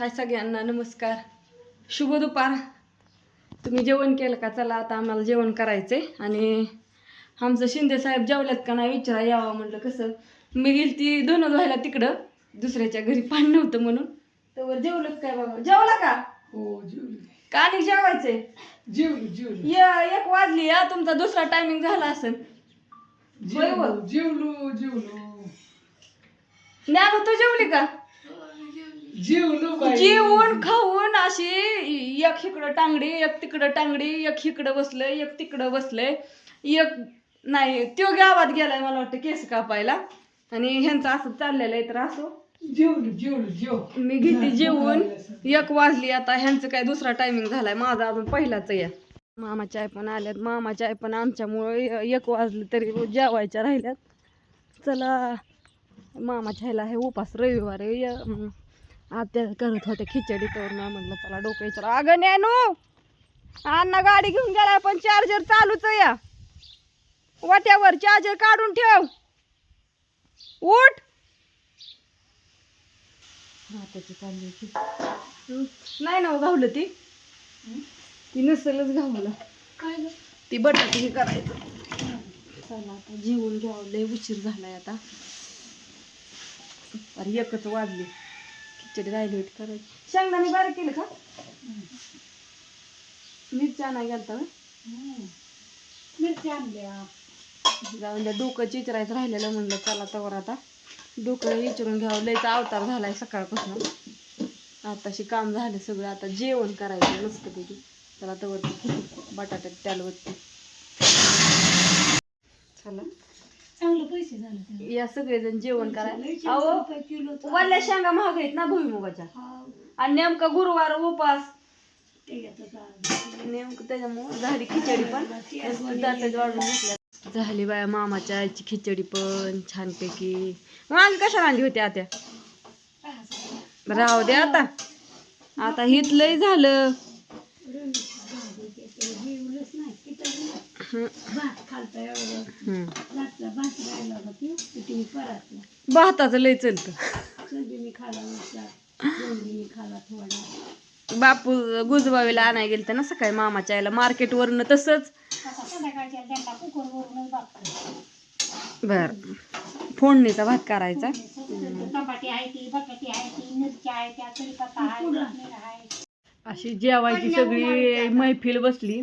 हाय सगळ्यांना नमस्कार. शुभ दुपार. तुम्ही जेवण केलं का? चला आता आम्हाला जेवण करायचंय. आणि आमचं शिंदे साहेब जेवल्यात का नाही विचारा यावं म्हणलं कसं. मी गेली ती दोन धुवायला तिकडं. दुसऱ्याच्या घरी पाणी नव्हतं म्हणून. तर जेवलं काय बाबा? जेवला का? हो जेवलो. का आणि जेवायचंय? जेवलो जेवलो. य- एक वाजली या तुमचा दुसरा टायमिंग झाला असेल. होय. जेवलो जेवलो जेवलो. ज्ञानू तू जेवली का? जेवलो बाई. जेवण खाऊन अशी एक इकडं टांगडी एक तिकडं टांगडी एक इकडं बसलंय एक तिकडं बसलंय. एक नाही त्यो गावात गेलाय मला वाटतं केस कापायला. आणि ह्यांचं असं चाललेलं आहे तर असो. जेवलो जेवलो जेव. मी घेते जेवण. एक वाजली आता. ह्यांचं काय दुसरा टायमिंग झालाय. माझा अजून पहिलाच आहे. मामाच्या आई पण आल्यात. मामाच्या आई पण आमच्यामुळे एक वाजले तरी जेवायच्या राहिल्यात. चला. मामाच्या आईला हे उपास रविवार आहे. य- अं, आत्या करत होते खिचडी तर ना म्हणलं चला डोकं विचारा. अगं नॅनू अण्णा गाडी घेऊन गेलाय पण चार्जर चालूच आहे या. वाट्यावर चार्जर काढून ठेव. उठ. हं, नाही ना हो गावलं ती. ती नसेलच गावलं काय? ती बटाटी हे करायचं. चला आता जेवण घ्यावं. लय उशीर झालाय आता. अरे एकच वाजली. खिचडी राहिली होती करायची. शेंगदाणे बारीक केलं का? मिरच्या नाही गेलता होय? हम्म. मिरची आणल्या. जाऊन द्या डोकं चिचरायचं राहिलेलं म्हणलं चला तवर आता. डोकं विचारून घ्यावं लयचा अवतार झालाय सकाळपासून. आताशी काम झालं सगळं आता जेवण करायचं मस्त पैकी. चला तवर बटाट्यात त्यालवरती. चला. चांगलं पैसे झाले त्याला. या सगळेजण जेवण करायला. अहो रुपये किलो तर. वल्ल्या शेंगा महाग आहेत ना भुईमुगाच्या. आणि नेमका गुरुवार उपास. ते. नेमकं त्याच्यामुळं झाली खिचडी पण. वाढून घेतल्या. झाली बाया मामाच्या आईची खिचडी पण छानपैकी. मागे कशाला आणली होती आत्या? राहू दे आता. आता हित लय झालं जेवलंच नाही पिठाचं नाही. हं, भात खालता एवढं हं. रातला भात राहिला होता ती पिठी परतला भाताचं लय चलत. बापू गुजबावीला आणाय गेल तर ना सकाळी मामाच्या यायला मार्केट वरन तसच. बर. फोडणीचा भात करायचा. अशी जेवायची सगळी मैफिल बसली.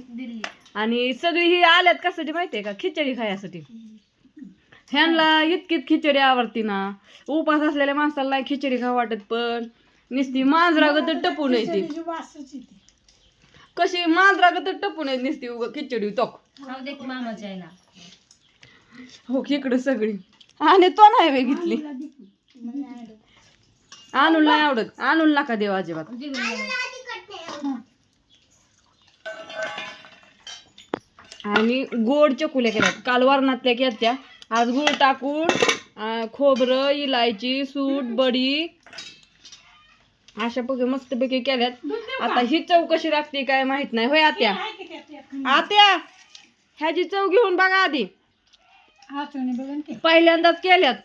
आणि सगळी ही आल्यात कशासाठी माहितीये का? खिचडी खायसाठी. ह्यांना इतकीच खिचडी आवडती ना. उपास असलेल्या माणसाला नाही खिचडी खा वाटत पण नुसती मांजरागत टपून येते. कशी मांजरागत टपून येते नुसती उगा खिचडी तोक हो इकडं सगळी. आणि तो नाही वे घेतली. आणून नाही आवडत. आणून नका देव अजिबात. आणि गोड चकुल्या केल्यात. काल वरणातल्या केल्या आज गुळ टाकून खोबरं इलायची सूट बडी अशा पैकी मस्तपैकी केल्यात. आता ही चव कशी लागते काय माहीत नाही. होय आत्या? आत्या ह्याची चव घेऊन बघा आधी. पहिल्यांदाच केल्यात.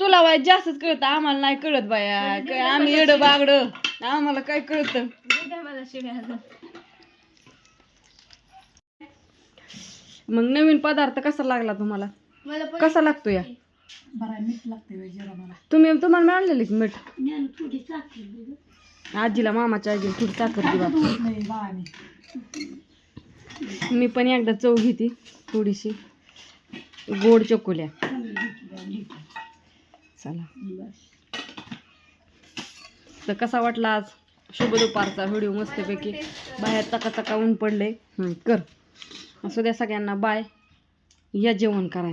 तुला बाय जास्तच कळतं. आम्हाला नाही कळत बाया. आम्ही येड बागड. आम्हाला काय कळत? मग नवीन पदार्थ कसा लागला तुम्हाला? कसा लागतो या? बरा मीठ लागते जरा मला. तुम्ही तुम्हाला मिळालेली की मीठ? ज्ञान थोडी टाकली आजीला मामाच्या आजीला थोडी साखर दिवा नाही बाळाने मी पण एकदा चव घेते थोडीशी. गोड चकोल्या. चला. तर कसा वाटला आज शुभ दुपारचा व्हिडिओ मस्तपैकी? बाहेर चका चका ऊन पडले हं, कर. असू द्या सगळ्यांना बाय. या जेवण करा.